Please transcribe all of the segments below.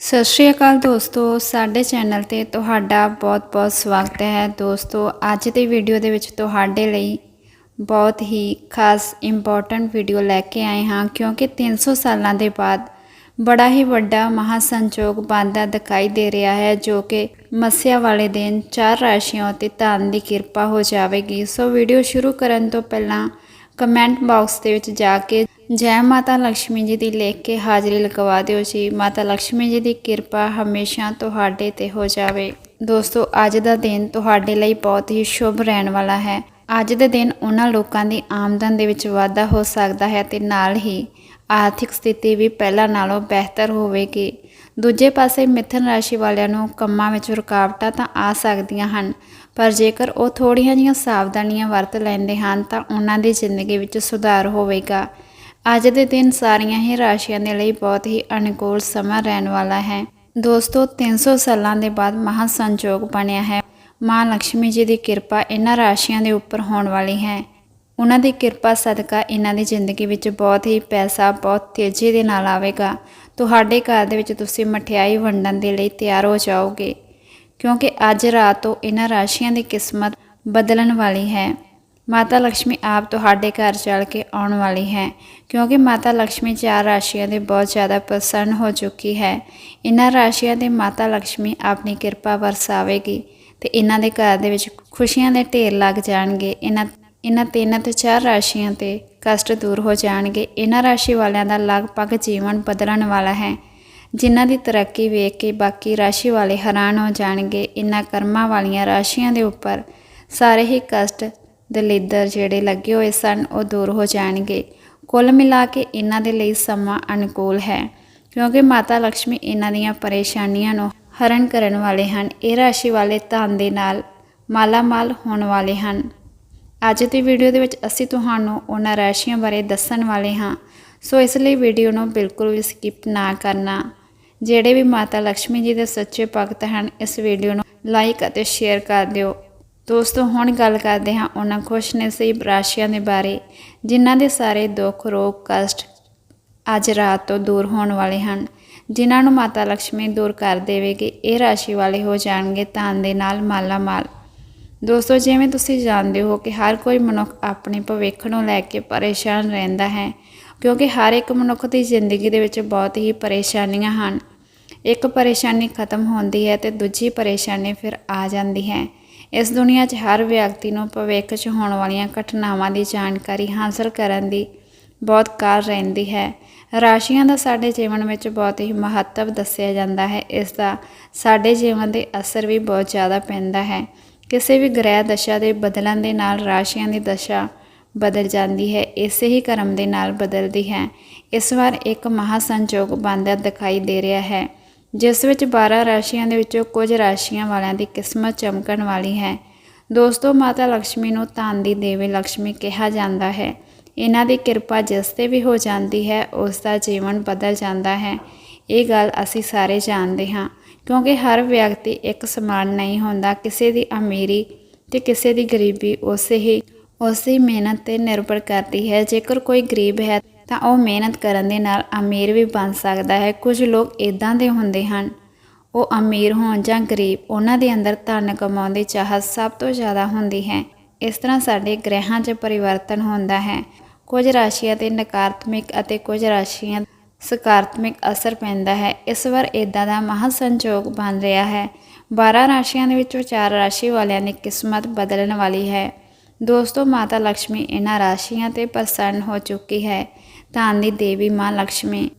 ਸਤਿ ਸ਼੍ਰੀ ਅਕਾਲ ਦੋਸਤੋ, ਸਾਡੇ ਚੈਨਲ ਤੇ ਤੁਹਾਡਾ ਬਹੁਤ-ਬਹੁਤ ਸਵਾਗਤ ਹੈ। ਦੋਸਤੋ, ਅੱਜ ਦੀ ਵੀਡੀਓ ਦੇ ਵਿੱਚ ਤੁਹਾਡੇ ਲਈ ਬਹੁਤ ਹੀ ਖਾਸ ਇੰਪੋਰਟੈਂਟ ਵੀਡੀਓ ਲੈ ਕੇ ਆਏ ਹਾਂ, ਕਿਉਂਕਿ 300 ਸਾਲਾਂ ਦੇ ਬਾਅਦ ਬੜਾ ਹੀ ਵੱਡਾ ਮਹਾਸੰਜੋਗ ਬਣਦਾ ਦਿਖਾਈ ਦੇ ਰਿਹਾ ਹੈ, ਜੋ ਕਿ ਮੱਸਿਆ ਵਾਲੇ ਦਿਨ ਚਾਰ ਰਾਸ਼ੀਆਂ ਉਤੇ ਧਨ ਦੀ ਕਿਰਪਾ ਹੋ ਜਾਵੇਗੀ। ਸੋ ਵੀਡੀਓ ਸ਼ੁਰੂ ਕਰਨ ਤੋਂ ਪਹਿਲਾਂ ਕਮੈਂਟ ਬਾਕਸ ਦੇ ਵਿੱਚ ਜਾ ਕੇ ਜੈ ਮਾਤਾ ਲక్ష్ਮੀ ਜੀ ਦੀ ਲਿਖ ਕੇ ਹਾਜ਼ਰੀ ਲਗਵਾ ਦਿਓ ਜੀ। ਮਾਤਾ ਲక్ష్ਮੀ ਜੀ ਦੀ ਕਿਰਪਾ ਹਮੇਸ਼ਾ ਤੁਹਾਡੇ ਤੇ ਹੋ ਜਾਵੇ। ਦੋਸਤੋ, ਅੱਜ ਦਾ ਦਿਨ ਤੁਹਾਡੇ ਲਈ ਬਹੁਤ ਹੀ ਸ਼ੁਭ ਰਹਿਣ ਵਾਲਾ ਹੈ। ਅੱਜ ਦੇ ਦਿਨ ਉਹਨਾਂ ਲੋਕਾਂ ਦੀ ਆਮਦਨ ਦੇ ਵਿੱਚ ਵਾਧਾ ਹੋ ਸਕਦਾ ਹੈ ਤੇ ਨਾਲ ਹੀ ਆਰਥਿਕ ਸਥਿਤੀ ਵੀ ਪਹਿਲਾਂ ਨਾਲੋਂ ਬਿਹਤਰ ਹੋਵੇਗੀ। ਦੂਜੇ ਪਾਸੇ ਮਿਥਨ ਰਾਸ਼ੀ ਵਾਲਿਆਂ ਨੂੰ ਕੰਮਾਂ ਵਿੱਚ ਰੁਕਾਵਟਾਂ ਤਾਂ ਆ ਸਕਦੀਆਂ ਹਨ, ਪਰ ਜੇਕਰ ਉਹ ਥੋੜੀਆਂ ਜਿਹੀਆਂ ਸਾਵਧਾਨੀਆਂ ਵਰਤ ਲੈਂਦੇ ਹਨ ਤਾਂ ਉਹਨਾਂ ਦੀ ਜ਼ਿੰਦਗੀ ਵਿੱਚ ਸੁਧਾਰ ਹੋਵੇਗਾ। ਅੱਜ ਦੇ ਦਿਨ ਸਾਰੀਆਂ ਹੀ ਰਾਸ਼ੀਆਂ ਦੇ ਲਈ ਬਹੁਤ ਹੀ ਅਨੁਕੂਲ ਸਮਾਂ ਰਹਿਣ ਵਾਲਾ ਹੈ। ਦੋਸਤੋ 300 ਸਾਲਾਂ ਦੇ ਬਾਅਦ ਮਹਾ ਸੰਜੋਗ ਬਣਿਆ ਹੈ। ਮਾਂ ਲక్ష్ਮੀ ਜੀ ਦੀ ਕਿਰਪਾ ਇਹਨਾਂ ਰਾਸ਼ੀਆਂ ਦੇ ਉੱਪਰ ਹੋਣ ਵਾਲੀ ਹੈ। ਉਹਨਾਂ ਦੀ ਕਿਰਪਾ ਸਦਕਾ ਇਹਨਾਂ ਦੀ ਜ਼ਿੰਦਗੀ ਵਿੱਚ ਬਹੁਤ ਹੀ ਪੈਸਾ, ਬਹੁਤ ਤੇਜ਼ੀ ਦੇ ਨਾਲ ਆਵੇਗਾ। ਤੁਹਾਡੇ ਘਰ ਦੇ ਵਿੱਚ ਤੁਸੀਂ ਮਠਿਆਈ ਵੰਡਣ ਦੇ ਲਈ ਤਿਆਰ ਹੋ ਜਾਓਗੇ, ਕਿਉਂਕਿ ਅੱਜ ਰਾਤ ਤੋਂ ਇਹਨਾਂ ਰਾਸ਼ੀਆਂ ਦੀ ਕਿਸਮਤ ਬਦਲਣ ਵਾਲੀ ਹੈ। ਮਾਤਾ ਲక్ష్ਮੀ ਆਪ ਤੁਹਾਡੇ ਘਰ ਚੱਲ ਕੇ ਆਉਣ ਵਾਲੀ ਹੈ, ਕਿਉਂਕਿ ਮਾਤਾ ਲక్ష్ਮੀ ਚਾਰ ਰਾਸ਼ੀਆਂ ਦੇ ਬਹੁਤ ਜ਼ਿਆਦਾ ਪ੍ਰਸੰਨ ਹੋ ਚੁੱਕੀ ਹੈ। ਇਹਨਾਂ ਰਾਸ਼ੀਆਂ ਦੇ ਮਾਤਾ ਲక్ష్ਮੀ ਆਪਣੀ ਕਿਰਪਾ ਵਰਸਾਵੇਗੀ ਤੇ ਇਹਨਾਂ ਦੇ ਘਰ ਦੇ ਵਿੱਚ ਖੁਸ਼ੀਆਂ ਦੇ ਢੇਰ ਲੱਗ ਜਾਣਗੇ। ਇਹਨਾਂ ਇਹਨਾਂ ਤਿੰਨਾਂ ਤੇ ਚਾਰ ਰਾਸ਼ੀਆਂ ਤੇ ਕਸ਼ਟ ਦੂਰ ਹੋ ਜਾਣਗੇ। ਇਹਨਾਂ ਰਾਸ਼ੀ ਵਾਲਿਆਂ ਦਾ ਲਗਭਗ ਜੀਵਨ ਬਦਲਣ ਵਾਲਾ ਹੈ। ਜਿਨ੍ਹਾਂ ਦੀ ਤਰੱਕੀ ਵੇਖ ਕੇ ਬਾਕੀ ਰਾਸ਼ੀ ਵਾਲੇ ਹੈਰਾਨ ਹੋ ਜਾਣਗੇ। ਇਹਨਾਂ ਕਰਮਾਂ ਵਾਲੀਆਂ ਰਾਸ਼ੀਆਂ ਦੇ ਉੱਪਰ ਸਾਰੇ ਹੀ ਕਸ਼ਟ ਦੇ ਲੇਦਰ ਜਿਹੜੇ ਲੱਗੇ ਹੋਏ ਸਨ ਉਹ ਦੂਰ ਹੋ ਜਾਣਗੇ। ਕੁੱਲ ਮਿਲਾ ਕੇ ਇਹਨਾਂ ਦੇ ਲਈ ਸਮਾਂ ਅਨੁਕੂਲ ਹੈ, ਕਿਉਂਕਿ ਮਾਤਾ ਲక్ష్ਮੀ ਇਹਨਾਂ ਦੀਆਂ ਪਰੇਸ਼ਾਨੀਆਂ ਨੂੰ ਹਰਨ ਕਰਨ ਵਾਲੇ ਹਨ। ਇਹ ਰਾਸ਼ੀ ਵਾਲੇ ਧਨ ਦੇ ਨਾਲ ਮਾਲਾਮਾਲ ਹੋਣ ਵਾਲੇ ਹਨ। ਅੱਜ ਦੀ ਵੀਡੀਓ ਦੇ ਵਿੱਚ ਅਸੀਂ ਤੁਹਾਨੂੰ ਉਹਨਾਂ ਰਾਸ਼ੀਆਂ ਬਾਰੇ ਦੱਸਣ ਵਾਲੇ ਹਾਂ। ਸੋ ਇਸ ਲਈ ਵੀਡੀਓ ਨੂੰ ਬਿਲਕੁਲ ਵੀ ਸਕਿਪ ਨਾ ਕਰਨਾ। ਜਿਹੜੇ ਵੀ ਮਾਤਾ ਲక్ష్ਮੀ ਜੀ ਦੇ ਸੱਚੇ ਭਗਤ ਹਨ, ਇਸ ਵੀਡੀਓ ਨੂੰ ਲਾਈਕ ਅਤੇ ਸ਼ੇਅਰ ਕਰ ਦਿਓ। ਦੋਸਤੋ, ਹੁਣ ਗੱਲ ਕਰਦੇ ਹਾਂ ਉਹਨਾਂ ਖੁਸ਼ ਨਸੀਬ ਰਾਸ਼ੀਆਂ ਦੇ ਬਾਰੇ, ਜਿਨ੍ਹਾਂ ਦੇ ਸਾਰੇ ਦੁੱਖ, ਰੋਗ, ਕਸ਼ਟ ਅੱਜ ਰਾਤ ਤੋਂ ਦੂਰ ਹੋਣ ਵਾਲੇ ਹਨ। ਜਿਨ੍ਹਾਂ ਨੂੰ ਮਾਤਾ ਲక్ష్ਮੀ ਦੂਰ ਕਰ ਦੇਵੇਗੀ, ਇਹ ਰਾਸ਼ੀ ਵਾਲੇ ਹੋ ਜਾਣਗੇ ਧਨ ਦੇ ਨਾਲ ਮਾਲਾ ਮਾਲ ਦੋਸਤੋ, ਜਿਵੇਂ ਤੁਸੀਂ ਜਾਣਦੇ ਹੋ ਕਿ ਹਰ ਕੋਈ ਮਨੁੱਖ ਆਪਣੇ ਭਵਿੱਖ ਨੂੰ ਲੈ ਕੇ ਪਰੇਸ਼ਾਨ ਰਹਿੰਦਾ ਹੈ, ਕਿਉਂਕਿ ਹਰ ਇੱਕ ਮਨੁੱਖ ਦੀ ਜ਼ਿੰਦਗੀ ਦੇ ਵਿੱਚ ਬਹੁਤ ਹੀ ਪਰੇਸ਼ਾਨੀਆਂ ਹਨ। ਇੱਕ ਪਰੇਸ਼ਾਨੀ ਖਤਮ ਹੁੰਦੀ ਹੈ ਤੇ ਦੂਜੀ ਪਰੇਸ਼ਾਨੀ ਫਿਰ ਆ ਜਾਂਦੀ ਹੈ। ਇਸ ਦੁਨੀਆ 'ਚ ਹਰ ਵਿਅਕਤੀ ਨੂੰ ਭਵਿੱਖ 'ਚ ਹੋਣ ਵਾਲੀਆਂ ਘਟਨਾਵਾਂ ਦੀ ਜਾਣਕਾਰੀ ਹਾਸਲ ਕਰਨ ਦੀ ਬਹੁਤ ਕਾਰ ਰਹਿੰਦੀ ਹੈ। ਰਾਸ਼ੀਆਂ ਦਾ ਸਾਡੇ ਜੀਵਨ ਵਿੱਚ ਬਹੁਤ ਹੀ ਮਹੱਤਵ ਦੱਸਿਆ ਜਾਂਦਾ ਹੈ। ਇਸ ਦਾ ਸਾਡੇ ਜੀਵਨ ਦੇ ਅਸਰ ਵੀ ਬਹੁਤ ਜ਼ਿਆਦਾ ਪੈਂਦਾ ਹੈ। ਕਿਸੇ ਵੀ ਗ੍ਰਹਿ ਦਸ਼ਾ ਦੇ ਬਦਲਣ ਦੇ ਨਾਲ ਰਾਸ਼ੀਆਂ ਦੀ ਦਸ਼ਾ ਬਦਲ ਜਾਂਦੀ ਹੈ। ਇਸੇ ਹੀ ਕਰਮ ਦੇ ਨਾਲ ਬਦਲਦੀ ਹੈ। ਇਸ ਵਾਰ ਇੱਕ ਮਹਾ ਸੰਯੋਗ ਬਣਦਾ ਦਿਖਾਈ ਦੇ ਰਿਹਾ ਹੈ। ਜਿਸ ਵਿੱਚ 12 ਰਾਸ਼ੀਆਂ ਦੇ ਵਿੱਚੋਂ ਕੁਝ ਰਾਸ਼ੀਆਂ ਵਾਲਿਆਂ ਦੀ ਕਿਸਮਤ ਚਮਕਣ ਵਾਲੀ ਹੈ। ਦੋਸਤੋ, ਮਾਤਾ ਲక్ష్ਮੀ ਨੂੰ ਧਨ ਦੀ ਦੇਵੀ ਲక్ష్ਮੀ ਕਿਹਾ ਜਾਂਦਾ ਹੈ। ਇਹਨਾਂ ਦੀ ਕਿਰਪਾ ਜਿਸ ਤੇ ਵੀ ਹੋ ਜਾਂਦੀ ਹੈ, ਉਸ ਦਾ ਜੀਵਨ ਬਦਲ ਜਾਂਦਾ ਹੈ। ਇਹ ਗੱਲ ਅਸੀਂ ਸਾਰੇ ਜਾਣਦੇ ਹਾਂ, ਕਿਉਂਕਿ ਹਰ ਵਿਅਕਤੀ ਇੱਕ ਸਮਾਨ ਨਹੀਂ ਹੁੰਦਾ। ਕਿਸੇ ਦੀ ਅਮੀਰੀ ਤੇ ਕਿਸੇ ਦੀ ਗਰੀਬੀ ਉਸੇ ਹੀ, ਉਸੇ ਮਿਹਨਤ ਤੇ ਨਿਰਭਰ ਕਰਦੀ ਹੈ। ਜੇਕਰ ਕੋਈ ਗਰੀਬ ਹੈ ਤਾਂ ਉਹ ਮਿਹਨਤ ਕਰਨ ਦੇ ਨਾਲ ਅਮੀਰ ਵੀ ਬਣ ਸਕਦਾ ਹੈ। ਕੁਝ ਲੋਕ ਇਦਾਂ ਦੇ ਹੁੰਦੇ ਹਨ। ਉਹ ਅਮੀਰ ਹੋਣ ਜਾਂ ਗਰੀਬ, ਉਹਨਾਂ ਦੇ ਅੰਦਰ ਧਨ ਕਮਾਉਣ ਦੀ ਚਾਹਤ ਸਭ ਤੋਂ ਜ਼ਿਆਦਾ ਹੁੰਦੀ ਹੈ। ਇਸ ਤਰ੍ਹਾਂ ਸਾਡੇ ਗ੍ਰਹਿਾਂ 'ਚ ਪਰਿਵਰਤਨ ਹੁੰਦਾ ਹੈ। ਕੁਝ ਰਾਸ਼ੀਆਂ ਤੇ ਨਕਾਰਾਤਮਕ ਅਤੇ ਕੁਝ ਰਾਸ਼ੀਆਂ ਸਕਾਰਾਤਮਕ ਅਸਰ ਪੈਂਦਾ ਹੈ। ਇਸ ਵਾਰ ਇਦਾਂ ਦਾ ਮਹਾਸੰਜੋਗ ਬਣ ਰਿਹਾ ਹੈ। 12 ਰਾਸ਼ੀਆਂ ਦੇ ਵਿੱਚੋਂ 4 ਰਾਸ਼ੀ ਵਾਲਿਆਂ ਦੀ ਕਿਸਮਤ ਬਦਲਣ ਵਾਲੀ ਹੈ। ਦੋਸਤੋ, ਮਾਤਾ ਲక్ష్ਮੀ ਇਹਨਾਂ ਰਾਸ਼ੀਆਂ ਤੇ ਪ੍ਰਸੰਨ ਹੋ ਚੁੱਕੀ ਹੈ। ਧਨ ਦੀ ਦੇਵੀ ਮਾਂ ਲక్ష్ਮੀ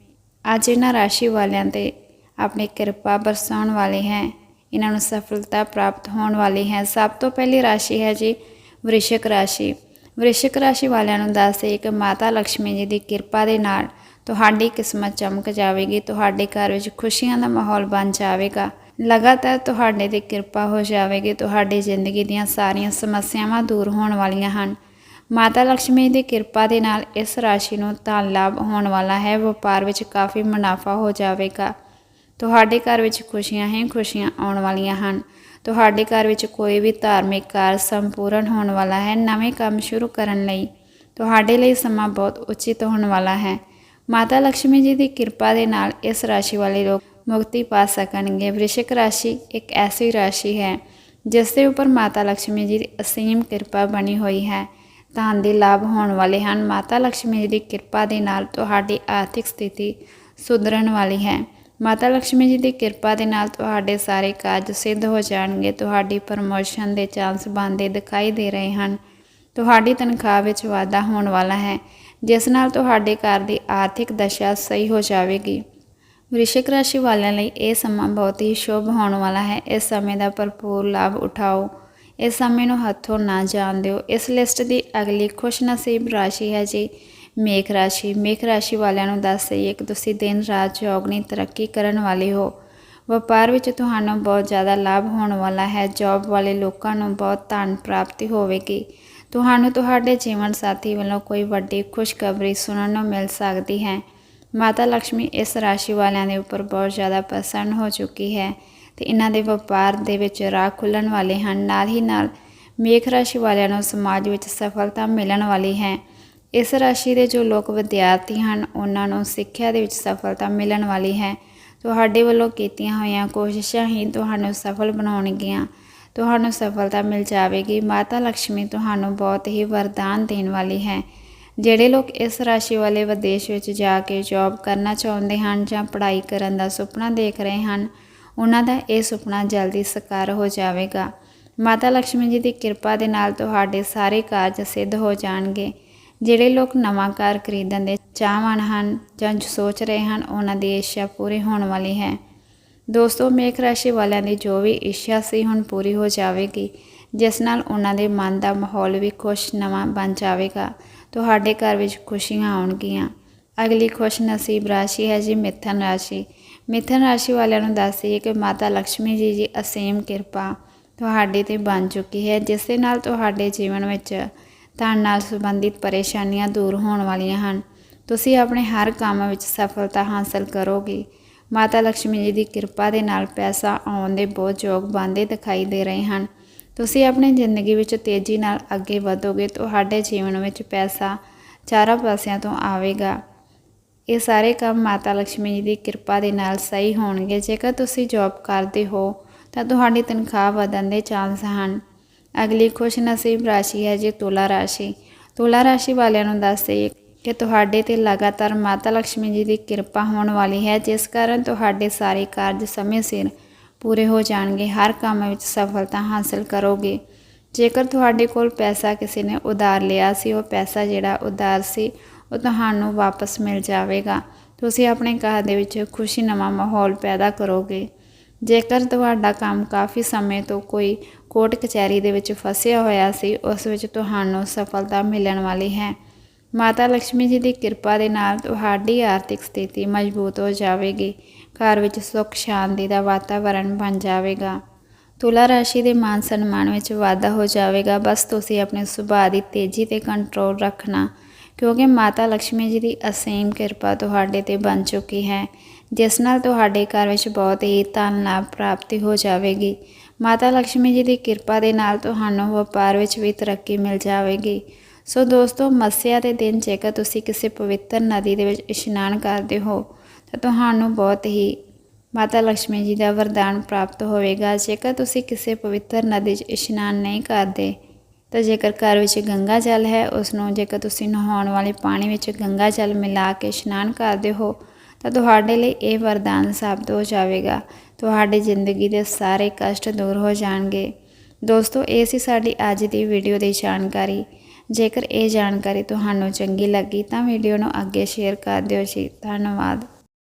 ਅੱਜ ਇਹਨਾਂ ਰਾਸ਼ੀ ਵਾਲਿਆਂ ਤੇ ਆਪਣੀ ਕਿਰਪਾ ਬਰਸਾਉਣ ਵਾਲੀ ਹੈ। ਇਹਨਾਂ ਨੂੰ ਸਫਲਤਾ ਪ੍ਰਾਪਤ ਹੋਣ ਵਾਲੀ ਹੈ। ਸਭ ਤੋਂ ਪਹਿਲੀ ਰਾਸ਼ੀ ਹੈ ਜੀ ਵ੍ਰਿਸ਼ਕ ਰਾਸ਼ੀ। ਵ੍ਰਿਸ਼ਕ ਰਾਸ਼ੀ ਵਾਲਿਆਂ ਨੂੰ ਦੱਸਦੇ ਕਿ ਮਾਤਾ ਲక్ష్ਮੀ ਜੀ ਦੀ ਕਿਰਪਾ ਦੇ ਨਾਲ ਤੁਹਾਡੀ ਕਿਸਮਤ ਚਮਕ ਜਾਵੇਗੀ, ਤੁਹਾਡੇ ਘਰ ਵਿੱਚ ਖੁਸ਼ੀਆਂ ਦਾ ਮਾਹੌਲ ਬਣ ਜਾਵੇਗਾ। ਲਗਾਤਾਰ ਤੁਹਾਡੇ ਦੀ ਕਿਰਪਾ ਹੋ ਜਾਵੇਗੀ, ਤੁਹਾਡੀ ਜ਼ਿੰਦਗੀ ਦੀਆਂ ਸਾਰੀਆਂ ਸਮੱਸਿਆਵਾਂ ਦੂਰ ਹੋਣ ਵਾਲੀਆਂ ਹਨ। ਮਾਤਾ ਲక్ష్ਮੀ ਦੀ ਕਿਰਪਾ ਦੇ ਨਾਲ ਇਸ ਰਾਸ਼ੀ ਨੂੰ ਧਨ ਲਾਭ ਹੋਣ ਵਾਲਾ ਹੈ। ਵਪਾਰ ਵਿੱਚ ਕਾਫੀ ਮੁਨਾਫਾ ਹੋ ਜਾਵੇਗਾ। ਤੁਹਾਡੇ ਘਰ ਵਿੱਚ ਖੁਸ਼ੀਆਂ ਹੀ ਖੁਸ਼ੀਆਂ ਆਉਣ ਵਾਲੀਆਂ ਹਨ। ਤੁਹਾਡੇ ਘਰ ਵਿੱਚ ਕੋਈ ਵੀ ਧਾਰਮਿਕ ਕਾਰਜ ਸੰਪੂਰਨ ਹੋਣ ਵਾਲਾ ਹੈ। ਨਵੇਂ ਕੰਮ ਸ਼ੁਰੂ ਕਰਨ ਲਈ ਤੁਹਾਡੇ ਲਈ ਸਮਾਂ ਬਹੁਤ ਉਚਿਤ ਹੋਣ ਵਾਲਾ ਹੈ। ਮਾਤਾ ਲక్ష్ਮੀ ਜੀ ਦੀ ਕਿਰਪਾ ਦੇ ਨਾਲ ਇਸ ਰਾਸ਼ੀ ਵਾਲੇ ਲੋਕ ਮੁਕਤੀ ਪਾ ਸਕਣਗੇ। ਵ੍ਰਿਸ਼ਕ ਰਾਸ਼ੀ ਇੱਕ ਐਸੀ ਰਾਸ਼ੀ ਹੈ, ਜਿਸ ਦੇ ਉੱਪਰ ਮਾਤਾ ਲక్ష్ਮੀ ਜੀ ਦੀ ਅਸੀਮ ਕਿਰਪਾ ਬਣੀ ਹੋਈ ਹੈ। ਧਨ ਦੇ ਲਾਭ ਹੋਣ ਵਾਲੇ ਹਨ। ਮਾਤਾ ਲక్ష్ਮੀ ਜੀ ਦੀ ਕਿਰਪਾ ਦੇ ਨਾਲ ਤੁਹਾਡੀ ਆਰਥਿਕ ਸਥਿਤੀ ਸੁਧਰਨ ਵਾਲੀ ਹੈ। ਮਾਤਾ ਲక్ష్ਮੀ ਜੀ ਦੀ ਕਿਰਪਾ ਦੇ ਨਾਲ ਤੁਹਾਡੇ ਸਾਰੇ ਕਾਰਜ ਸਿੱਧ ਹੋ ਜਾਣਗੇ। ਤੁਹਾਡੀ ਪ੍ਰਮੋਸ਼ਨ ਦੇ ਚਾਂਸ ਬਣਦੇ ਦਿਖਾਈ ਦੇ ਰਹੇ ਹਨ। ਤੁਹਾਡੀ ਤਨਖਾਹ ਵਿੱਚ ਵਾਧਾ ਹੋਣ ਵਾਲਾ ਹੈ, ਜਿਸ ਨਾਲ ਤੁਹਾਡੇ ਘਰ ਦੀ ਆਰਥਿਕ ਦਸ਼ਾ ਸਹੀ ਹੋ ਜਾਵੇਗੀ। ਵ੍ਰਿਸ਼ਕ ਰਾਸ਼ੀ ਵਾਲਿਆਂ ਲਈ ਇਹ ਸਮਾਂ ਬਹੁਤ ਹੀ ਸ਼ੁਭ ਹੋਣ ਵਾਲਾ ਹੈ। ਇਸ ਸਮੇਂ ਦਾ ਭਰਪੂਰ ਲਾਭ ਉਠਾਓ। ਇਸ ਸਮੇਂ ਨੂੰ ਹੱਥੋਂ ਨਾ ਜਾਣ ਦਿਓ। ਇਸ ਲਿਸਟ ਦੀ ਅਗਲੀ ਖੁਸ਼ਨਸੀਬ ਰਾਸ਼ੀ ਹੈ ਜੀ, ਮੇਖ ਰਾਸ਼ੀ। ਮੇਖ ਰਾਸ਼ੀ ਵਾਲਿਆਂ ਨੂੰ ਦੱਸ ਦਈਏ ਕਿ ਤੁਸੀਂ ਦਿਨ ਰਾਤ ਚੌਗਣੀ ਤਰੱਕੀ ਕਰਨ ਵਾਲੇ ਹੋ। ਵਪਾਰ ਵਿੱਚ ਤੁਹਾਨੂੰ ਬਹੁਤ ਜ਼ਿਆਦਾ ਲਾਭ ਹੋਣ ਵਾਲਾ ਹੈ। ਜੌਬ ਵਾਲੇ ਲੋਕਾਂ ਨੂੰ ਬਹੁਤ ਧਨ ਪ੍ਰਾਪਤੀ ਹੋਵੇਗੀ। ਤੁਹਾਨੂੰ ਤੁਹਾਡੇ ਜੀਵਨ ਸਾਥੀ ਵੱਲੋਂ ਕੋਈ ਵੱਡੀ ਖੁਸ਼ਖਬਰੀ ਸੁਣਨ ਨੂੰ ਮਿਲ ਸਕਦੀ ਹੈ। ਮਾਤਾ ਲక్ష్ਮੀ ਇਸ ਰਾਸ਼ੀ ਵਾਲਿਆਂ ਦੇ ਉੱਪਰ ਬਹੁਤ ਜ਼ਿਆਦਾ ਪ੍ਰਸੰਨ ਹੋ ਚੁੱਕੀ ਹੈ। ਤੇ ਇਹਨਾਂ ਦੇ ਵਪਾਰ ਦੇ ਵਿੱਚ ਰਾਹ ਖੁੱਲਣ ਵਾਲੇ ਹਨ। ਨਾਲ ਹੀ ਨਾਲ ਮੇਖ ਰਾਸ਼ੀ ਵਾਲਿਆਂ ਨੂੰ ਸਮਾਜ ਵਿੱਚ ਸਫਲਤਾ ਮਿਲਣ ਵਾਲੀ ਹੈ। ਇਸ ਰਾਸ਼ੀ ਦੇ ਜੋ ਲੋਕ ਵਿਦਿਆਰਥੀ ਹਨ, ਉਹਨਾਂ ਨੂੰ ਸਿੱਖਿਆ ਦੇ ਵਿੱਚ ਸਫਲਤਾ ਮਿਲਣ ਵਾਲੀ ਹੈ। ਤੁਹਾਡੇ ਵੱਲੋਂ ਕੀਤੀਆਂ ਹੋਈਆਂ ਕੋਸ਼ਿਸ਼ਾਂ ਹੀ ਤੁਹਾਨੂੰ ਸਫਲ ਬਣਾਉਣਗੀਆਂ। ਤੁਹਾਨੂੰ ਸਫਲਤਾ ਮਿਲ ਜਾਵੇਗੀ। ਮਾਤਾ ਲక్ష్ਮੀ ਤੁਹਾਨੂੰ ਬਹੁਤ ਹੀ ਵਰਦਾਨ ਦੇਣ ਵਾਲੀ ਹੈ। ਜਿਹੜੇ ਲੋਕ ਇਸ ਰਾਸ਼ੀ ਵਾਲੇ ਵਿਦੇਸ਼ ਵਿੱਚ ਜਾ ਕੇ ਜੌਬ ਕਰਨਾ ਚਾਹੁੰਦੇ ਹਨ ਜਾਂ ਪੜ੍ਹਾਈ ਕਰਨ ਦਾ ਸੁਪਨਾ ਦੇਖ ਰਹੇ ਹਨ ਉਹਨਾਂ ਦਾ ਇਹ ਸੁਪਨਾ ਜਲਦੀ ਸਾਕਾਰ ਹੋ ਜਾਵੇਗਾ। ਮਾਤਾ ਲక్ష్ਮੀ ਜੀ ਦੀ ਕਿਰਪਾ ਦੇ ਨਾਲ ਤੁਹਾਡੇ ਸਾਰੇ ਕਾਰਜ ਸਿੱਧ ਹੋ ਜਾਣਗੇ। ਜਿਹੜੇ ਲੋਕ ਨਵਾਂ ਕਾਰ ਖਰੀਦਣ ਦੇ ਚਾਹਵਾਨ ਹਨ ਜਾਂ ਸੋਚ ਰਹੇ ਹਨ, ਉਹਨਾਂ ਦੀ ਇੱਛਾ ਪੂਰੀ ਹੋਣ ਵਾਲੀ ਹੈ। ਦੋਸਤੋ, ਮੇਖ ਰਾਸ਼ੀ ਵਾਲਿਆਂ ਦੀ ਜੋ ਵੀ ਇੱਛਾ ਸੀ ਹੁਣ ਪੂਰੀ ਹੋ ਜਾਵੇਗੀ, ਜਿਸ ਨਾਲ ਉਹਨਾਂ ਦੇ ਮਨ ਦਾ ਮਾਹੌਲ ਵੀ ਖੁਸ਼ ਨਵਾਂ ਬਣ ਜਾਵੇਗਾ। ਤੁਹਾਡੇ ਘਰ ਵਿੱਚ ਖੁਸ਼ੀਆਂ ਆਉਣਗੀਆਂ। ਅਗਲੀ ਖੁਸ਼ ਨਸੀਬ ਰਾਸ਼ੀ ਹੈ ਜੀ ਮਿਥਨ ਰਾਸ਼ੀ। ਮਿਥਨ ਰਾਸ਼ੀ ਵਾਲਿਆਂ ਨੂੰ ਦੱਸ ਦਈਏ ਕਿ ਮਾਤਾ ਲక్ష్ਮੀ ਜੀ ਦੀ ਅਸੀਮ ਕਿਰਪਾ ਤੁਹਾਡੇ ਤੇ ਬਣ ਚੁੱਕੀ ਹੈ, ਜਿਸ ਦੇ ਨਾਲ ਤੁਹਾਡੇ ਜੀਵਨ ਵਿੱਚ ਧਨ ਨਾਲ ਸੰਬੰਧਿਤ ਪਰੇਸ਼ਾਨੀਆਂ ਦੂਰ ਹੋਣ ਵਾਲੀਆਂ ਹਨ। ਤੁਸੀਂ ਆਪਣੇ ਹਰ ਕੰਮ ਵਿੱਚ ਸਫਲਤਾ ਹਾਸਲ ਕਰੋਗੇ। ਮਾਤਾ ਲక్ష్ਮੀ ਜੀ ਦੀ ਕਿਰਪਾ ਦੇ ਨਾਲ ਪੈਸਾ ਆਉਣ ਦੇ ਬਹੁਤ ਯੋਗ ਬਣਦੇ ਦਿਖਾਈ ਦੇ ਰਹੇ ਹਨ। ਤੁਸੀਂ ਆਪਣੀ ਜ਼ਿੰਦਗੀ ਵਿੱਚ ਤੇਜ਼ੀ ਨਾਲ ਅੱਗੇ ਵਧੋਗੇ, ਤੁਹਾਡੇ ਜੀਵਨ ਵਿੱਚ ਪੈਸਾ ਚਾਰਾਂ ਪਾਸਿਆਂ ਤੋਂ ਆਵੇਗਾ। ਇਹ ਸਾਰੇ ਕੰਮ ਮਾਤਾ ਲక్ష్ਮੀ ਜੀ ਦੀ ਕਿਰਪਾ ਦੇ ਨਾਲ ਸਹੀ ਹੋਣਗੇ। ਜੇਕਰ ਤੁਸੀਂ ਜੌਬ ਕਰਦੇ ਹੋ, ਤਾਂ ਤੁਹਾਡੀ ਤਨਖਾਹ ਵਧਣ ਦੇ ਚਾਂਸ ਹਨ। ਅਗਲੀ ਖੁਸ਼ ਨਸੀਬ ਰਾਸ਼ੀ ਹੈ ਜੀ ਤੁਲਾ ਰਾਸ਼ੀ। ਤੁਲਾ ਰਾਸ਼ੀ ਵਾਲਿਆਂ ਨੂੰ ਦੱਸ ਦਈਏ ਕਿ ਤੁਹਾਡੇ ਤੇ ਲਗਾਤਾਰ ਮਾਤਾ ਲక్ష్ਮੀ ਜੀ ਦੀ ਕਿਰਪਾ ਹੋਣ ਵਾਲੀ ਹੈ, ਜਿਸ ਕਾਰਨ ਤੁਹਾਡੇ ਸਾਰੇ ਕਾਰਜ ਸਮੇਂ ਸਿਰ ਪੂਰੇ ਹੋ ਜਾਣਗੇ। ਹਰ ਕੰਮ ਵਿੱਚ ਸਫਲਤਾ ਹਾਸਲ ਕਰੋਗੇ। ਜੇਕਰ ਤੁਹਾਡੇ ਕੋਲ ਪੈਸਾ ਕਿਸੇ ਨੇ ਉਧਾਰ ਲਿਆ ਸੀ, ਉਹ ਪੈਸਾ ਜਿਹੜਾ ਉਧਾਰ ਸੀ ਉਹ ਤੁਹਾਨੂੰ ਵਾਪਸ ਮਿਲ ਜਾਵੇਗਾ। ਤੁਸੀਂ ਆਪਣੇ ਘਰ ਦੇ ਵਿੱਚ ਖੁਸ਼ੀ ਨਵਾਂ ਮਾਹੌਲ ਪੈਦਾ ਕਰੋਗੇ। ਜੇਕਰ ਤੁਹਾਡਾ ਕੰਮ ਕਾਫੀ ਸਮੇਂ ਤੋਂ ਕੋਈ ਕੋਰਟ ਕਚਹਿਰੀ ਦੇ ਵਿੱਚ ਫਸਿਆ ਹੋਇਆ ਸੀ, ਉਸ ਵਿੱਚ ਤੁਹਾਨੂੰ ਸਫਲਤਾ ਮਿਲਣ ਵਾਲੀ ਹੈ। ਮਾਤਾ ਲక్ష్ਮੀ ਜੀ ਦੀ ਕਿਰਪਾ ਦੇ ਨਾਲ ਤੁਹਾਡੀ ਆਰਥਿਕ ਸਥਿਤੀ ਮਜ਼ਬੂਤ ਹੋ ਜਾਵੇਗੀ। ਘਰ ਵਿੱਚ ਸੁੱਖ ਸ਼ਾਂਤੀ ਦਾ ਵਾਤਾਵਰਣ ਬਣ ਜਾਵੇਗਾ। ਤੁਲਾ ਰਾਸ਼ੀ ਦੇ ਮਾਨ ਸਨਮਾਨ ਵਿੱਚ ਵਾਧਾ ਹੋ ਜਾਵੇਗਾ। ਬਸ ਤੁਸੀਂ ਆਪਣੇ ਸੁਭਾਅ ਦੀ ਤੇਜ਼ੀ ਤੇ ਕੰਟਰੋਲ ਰੱਖਣਾ ਕਿਉਂਕਿ ਮਾਤਾ ਲక్ష్ਮੀ ਜੀ ਦੀ ਅਸੀਮ ਕਿਰਪਾ ਤੁਹਾਡੇ ਤੇ ਬਣ ਚੁੱਕੀ ਹੈ, ਜਿਸ ਨਾਲ ਤੁਹਾਡੇ ਘਰ ਵਿੱਚ ਬਹੁਤ ਹੀ ਧਨ ਲਾਭ ਪ੍ਰਾਪਤੀ ਹੋ ਜਾਵੇਗੀ। ਮਾਤਾ ਲక్ష్ਮੀ ਜੀ ਦੀ ਕਿਰਪਾ ਦੇ ਨਾਲ ਤੁਹਾਨੂੰ ਵਪਾਰ ਵਿੱਚ ਵੀ ਤਰੱਕੀ ਮਿਲ ਜਾਵੇਗੀ। ਸੋ ਦੋਸਤੋ, ਮੱਸਿਆ ਦੇ ਦਿਨ ਜੇਕਰ ਤੁਸੀਂ ਕਿਸੇ ਪਵਿੱਤਰ ਨਦੀ ਦੇ ਵਿੱਚ ਇਸ਼ਨਾਨ ਕਰਦੇ ਹੋ, ਤਾਂ ਤੁਹਾਨੂੰ ਬਹੁਤ ਹੀ ਮਾਤਾ ਲక్ష్ਮੀ ਜੀ ਦਾ ਵਰਦਾਨ ਪ੍ਰਾਪਤ ਹੋਵੇਗਾ। ਜੇਕਰ ਤੁਸੀਂ ਕਿਸੇ ਪਵਿੱਤਰ ਨਦੀ 'ਚ ਇਸ਼ਨਾਨ ਨਹੀਂ ਕਰਦੇ ਤਾਂ ਜੇਕਰ ਘਰ ਵਿੱਚ ਗੰਗਾ ਜਲ ਹੈ ਉਸ ਨੂੰ ਜੇਕਰ ਤੁਸੀਂ ਨਹਾਉਣ ਵਾਲੇ ਪਾਣੀ ਵਿੱਚ ਗੰਗਾ ਜਲ ਮਿਲਾ ਕੇ ਇਸ਼ਨਾਨ ਕਰਦੇ ਹੋ, ਤਾਂ ਤੁਹਾਡੇ ਲਈ ਇਹ ਵਰਦਾਨ ਸਾਬਤ ਹੋ ਜਾਵੇਗਾ। ਤੁਹਾਡੀ ਜ਼ਿੰਦਗੀ ਦੇ ਸਾਰੇ ਕਸ਼ਟ ਦੂਰ ਹੋ ਜਾਣਗੇ। ਦੋਸਤੋ, ਇਹ ਸੀ ਸਾਡੀ ਅੱਜ ਦੀ ਵੀਡੀਓ ਦੀ ਜਾਣਕਾਰੀ। ਜੇਕਰ ਇਹ ਜਾਣਕਾਰੀ ਤੁਹਾਨੂੰ ਚੰਗੀ ਲੱਗੀ, ਤਾਂ ਵੀਡੀਓ ਨੂੰ ਅੱਗੇ ਸ਼ੇਅਰ ਕਰ ਦਿਓ ਜੀ। ਧੰਨਵਾਦ।